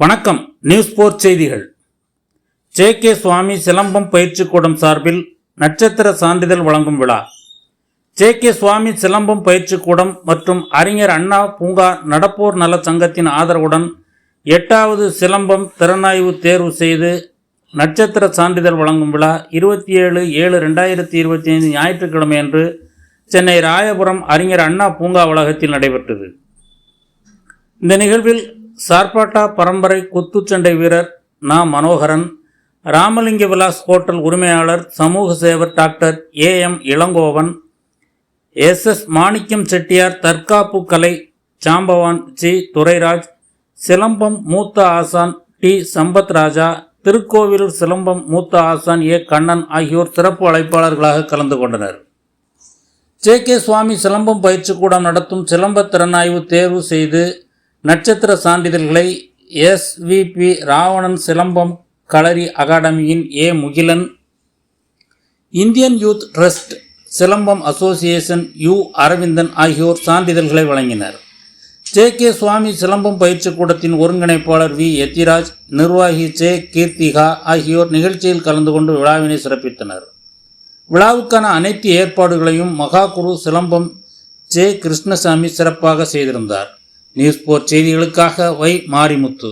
வணக்கம் நியூஸ் போர் செய்திகள். J K சுவாமி சிலம்பம் பயிற்சி கூடம் சார்பில் நட்சத்திர சான்றிதழ் வழங்கும் விழா. ஜே கே சுவாமி சிலம்பம் பயிற்சி கூடம் மற்றும் அறிஞர் அண்ணா பூங்கா நடப்போர் நல சங்கத்தின் ஆதரவுடன் எட்டாவது சிலம்பம் திறனாய்வு தேர்வு செய்து நட்சத்திர சான்றிதழ் வழங்கும் விழா இருபத்தி ஏழு ஏழு ரெண்டாயிரத்தி இருபத்தி ஐந்து ஞாயிற்றுக்கிழமை அன்று சென்னை ராயபுரம் அறிஞர் அண்ணா பூங்கா வளாகத்தில் நடைபெற்றது. இந்த நிகழ்வில் சார்பாட்டா பரம்பரை குத்துச்சண்டை வீரர் நா. மனோகரன் ராமலிங்க விலாஸ் ஹோட்டல் உரிமையாளர் சமூக சேவர் doctor A. M. Elangovan S. S. Manickam Chettiar தற்காப்பு கலை சாம்பவான் ஜி துரைராஜ் சிலம்பம் மூத்த ஆசான் டி. சம்பத் ராஜா திருக்கோவிலூர் சிலம்பம் மூத்த ஆசான் ஏ. கண்ணன் ஆகியோர் சிறப்பு அழைப்பாளர்களாக கலந்து கொண்டனர். ஜே. கே. சுவாமி சிலம்பம் பயிற்சி கூடம் நடத்தும் சிலம்ப திறனாய்வு தேர்வு செய்து நட்சத்திர சான்றிதழ்களை SVP Ravanan silambam kalari அகாடமியின் A Mugilan Indian youth trust Silambam association U Aravindan ஆகியோர் சான்றிதழ்களை வழங்கினர். ஜே கே சுவாமி சிலம்பம் பயிற்சி கூடத்தின் ஒருங்கிணைப்பாளர் வி எத்திராஜ் நிர்வாகி ஜே கீர்த்திகா ஆகியோர் நிகழ்ச்சியில் கலந்து கொண்டு விழாவினை சிறப்பித்தனர். விழாவுக்கான அனைத்து ஏற்பாடுகளையும் மகாகுரு சிலம்பம் ஜே கிருஷ்ணசாமி சிறப்பாக செய்திருந்தார். நியூஸ் போர் செய்திகளுக்காக வை மாரிமுத்து.